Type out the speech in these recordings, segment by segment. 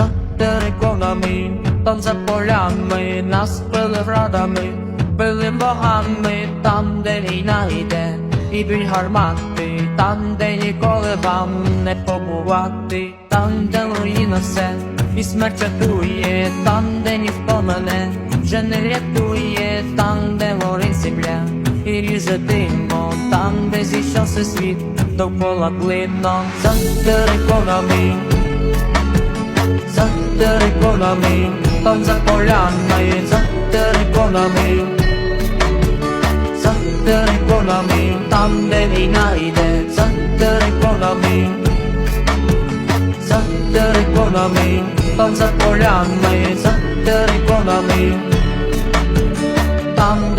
за териконами, там за полями, нас били градами, били богами, там, де війна йде, і бій гармати, там, де ніколи вам не побувати, там, де руїна все, і смерть чатує, там, де ніхто мене вже не рятує, там, де горить земля, і ріже димом, там, де зійшовся світ, довкола блидно, за териконами за териконами, там за полями, за териконами, за териконами, там де війна йде, за териконами, за териконами, там за полями, за териконами, там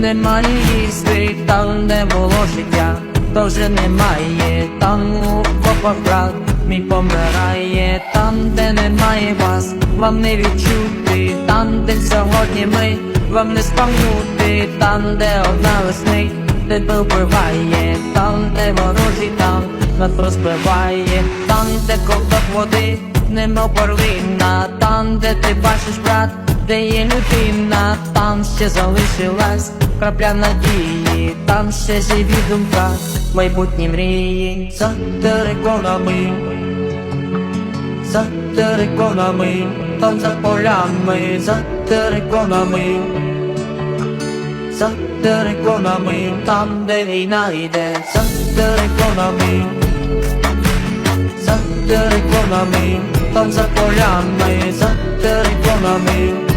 немає їсти, там де було життя, то вже немає, там у копах брат мій помирає, там де немає вас, вам не відчути, там де сьогодні ми, вам не спам'нути, там де одна веснить, де вбиває, там де ворожий там нас розбиває, там де ковток води, немов перлина, там де ти бачиш брат, де є людина, там ще залишилась крапля надії, там ще живі думка, майбутні мрії, за териконами, за териконами, там за полями, за териконами. За териконами, там де війна йде, за териконами, за териконами, там за полями, за териконами,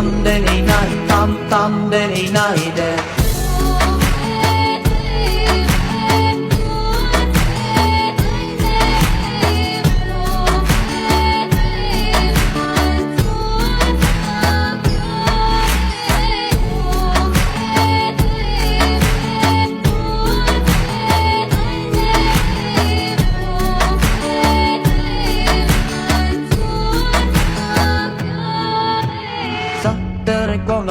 там де війна, там, там де війна йде.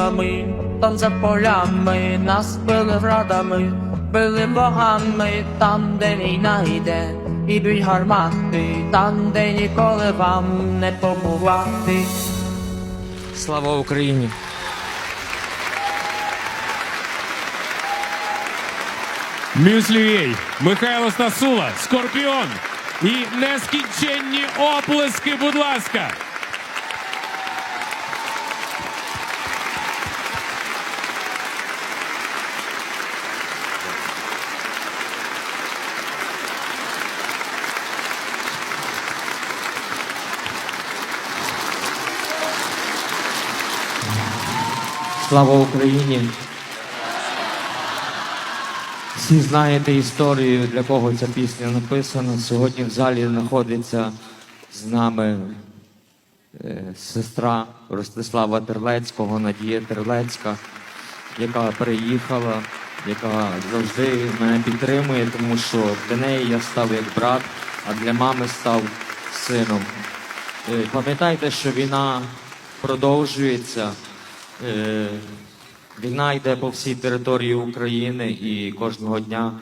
Териконами, там за полями, нас били градами, били богами, там, де війна йде, і бій гармати, там, де ніколи вам не побувати. Слава Україні! Мюслюєй, Михайло Стасула, Скорпіон і нескінченні оплески, будь ласка. Слава Україні! Всі знаєте історію, для кого ця пісня написана. Сьогодні в залі знаходиться з нами е, сестра Ростислава Терлецького, Надія Терлецька, яка приїхала, яка завжди мене підтримує, тому що для неї я став як брат, а для мами став сином. Е, Пам'ятайте, що війна продовжується. Е, Війна йде по всій території України, і кожного дня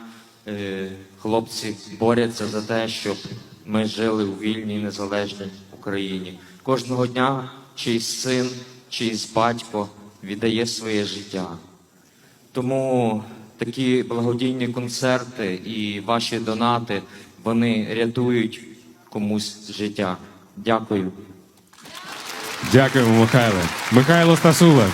е, хлопці борються за те, щоб ми жили у вільній незалежній Україні. Кожного дня чийсь син, чийсь батько віддає своє життя. Тому такі благодійні концерти і ваші донати вони рятують комусь життя. Дякую. Дякуємо, Михайле. Михайло Стасула.